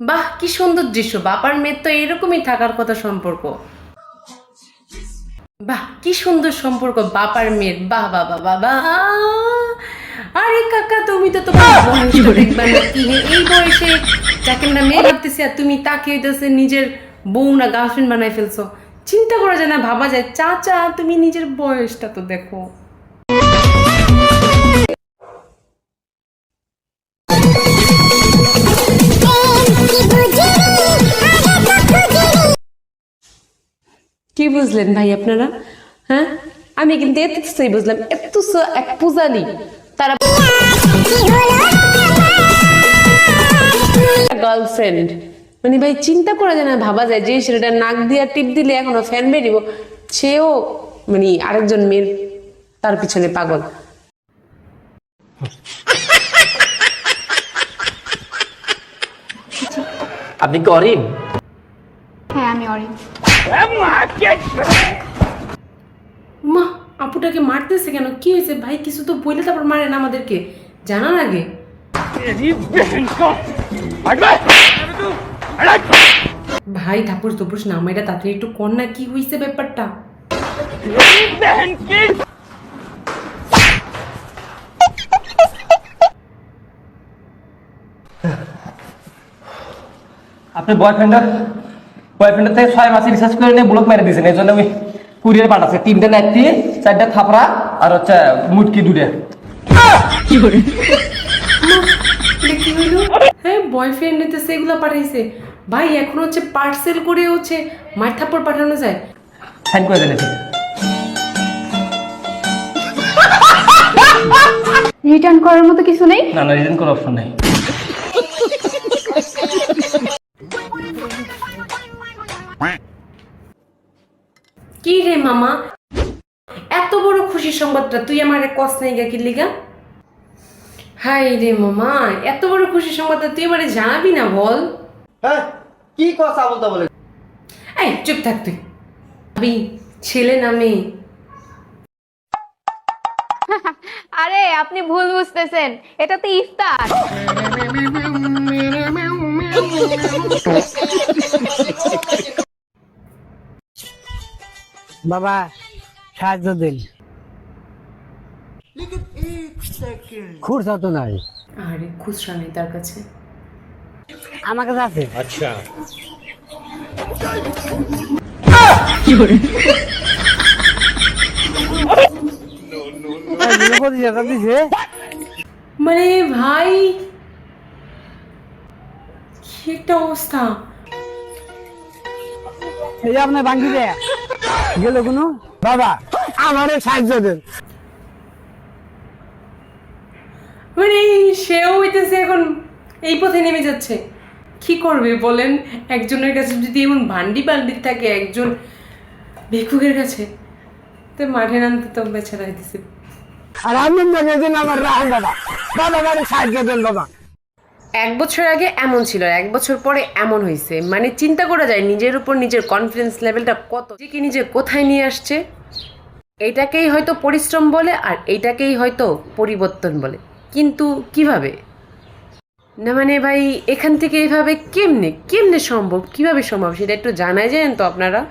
বাহ কি সুন্দর দৃশ্য। বাবার মেয়ের তো এরকমই থাকার কথা সম্পর্ক। বাহ কি সুন্দর সম্পর্ক বাবার মেয়ের। বাহ বাবা বাবা আরে কাকা তুমি তো তোমার বয়সটা দেখবা না কি হে? এই বয়সে যাকে আমরা মেয়ে ভাবতেছি আর তুমি তাকে হইতেছে নিজের বউ না গার্লফ্রেন্ড বানাই ফেলছো। চিন্তা করা যায় না ভাবা যায়। চাচা তুমি নিজের বয়সটা তো দেখো। বুঝলেন ভাই আপনারা? হ্যাঁ? আমি কিন্তু এতটাই বুঝলাম এত স- এক পূজালি তারা গার্লফ্রেন্ড মানে ভাই চিন্তা করা যায় না ভাবা যায় যে ছেলেটা নাক দিয়ে টিপ দিলে এখনও ফ্যান বেরিব। সেও মানে আরেকজন মেয়ের তার পিছনে পাগল। আপনি কি অরিন? হ্যাঁ আমি অরিন। মা আপুটাকে মারতেছে কেন? কি হয়েছে? ভাই, কিছু তো বইলে তারপর মারেন আমাদেরকে। জানার আগে। ভাই, ঠাকুর তপুস না আমার তাড়াতাড়ি একটু কন্যা কি হয়েছে ব্যাপারটা? আপনি বয়ফ্রেন্ডের বয়ফ্রেন্ডের থেকে ছয় মাসে রিসার্চ করে নিয়ে ব্লক মেরে দিয়েছেন। এই জন্য আমি কুরিয়ার পাঠাচ্ছি তিনটা নেত্রী চারটা থাপড়া আর হচ্ছে মুটকি দুটো কি হইল হ্যাঁ বয়ফ্রেন্ড নিতে সেগুলো পাঠাইছে। ভাই এখন হচ্ছে পার্সেল করে হচ্ছে মার থাপ্পড় পাঠানো যায়। সাইন করে দিয়েছে রিটার্ন করার মতো কিছু নেই? না না রিটার্ন করার অপশন নেই। কি রে মামা? এত বড় খুশির সংবাদটা তুই আমার কস নাই গা কি লিগা? হাই রে মামা এত বড় খুশির সংবাদটা তুই আমারে জানাবি না বল। হ্যাঁ কি কথা বলতে বলে এই চুপ থাক তুই। ভাবি ছেলে না মেয়ে? আরে আপনি ভুল বুঝতেছেন। এটা তো ইফতার। বাবা সাহায্য দিন। খুরসা তো নাই। আরে খুচরা নেই তার কাছে। আমার কাছে আছে। আচ্ছা। মানে ভাই কি একটা অবস্থা। এই যে আপনার বাঙ্গি দেয়া গেল কোনো? বাবা আমারে সাহায্য দেন। মানে সেও হইতেছে এখন এই পথে নেমে যাচ্ছে। কি করবে বলেন? একজনের কাছে যদি এমন ভান্ডি বান্ডির থাকে একজন ভিক্ষুকের কাছে তো মাঠে নামতে তো বেচারা হইতেছে। আর আমি মনে দিন আমার রাহুল বাবা বাবা আমারে সাহায্য দেন বাবা। এক বছর আগে এমন ছিল এক বছর পরে এমন হয়েছে মানে চিন্তা করা যায়, নিজের উপর নিজের কনফিডেন্স লেভেলটা কত। যে কি নিজে কোথায় নিয়ে আসছে, এটাকেই হয়তো পরিশ্রম বলে, আর এটাকেই হয়তো পরিবর্তন বলে। কিন্তু কীভাবে? না মানে ভাই, এখান থেকে এভাবে কেমনে কেমনে সম্ভব? কীভাবে সম্ভব? সেটা একটু জানাই যায় তো আপনারা?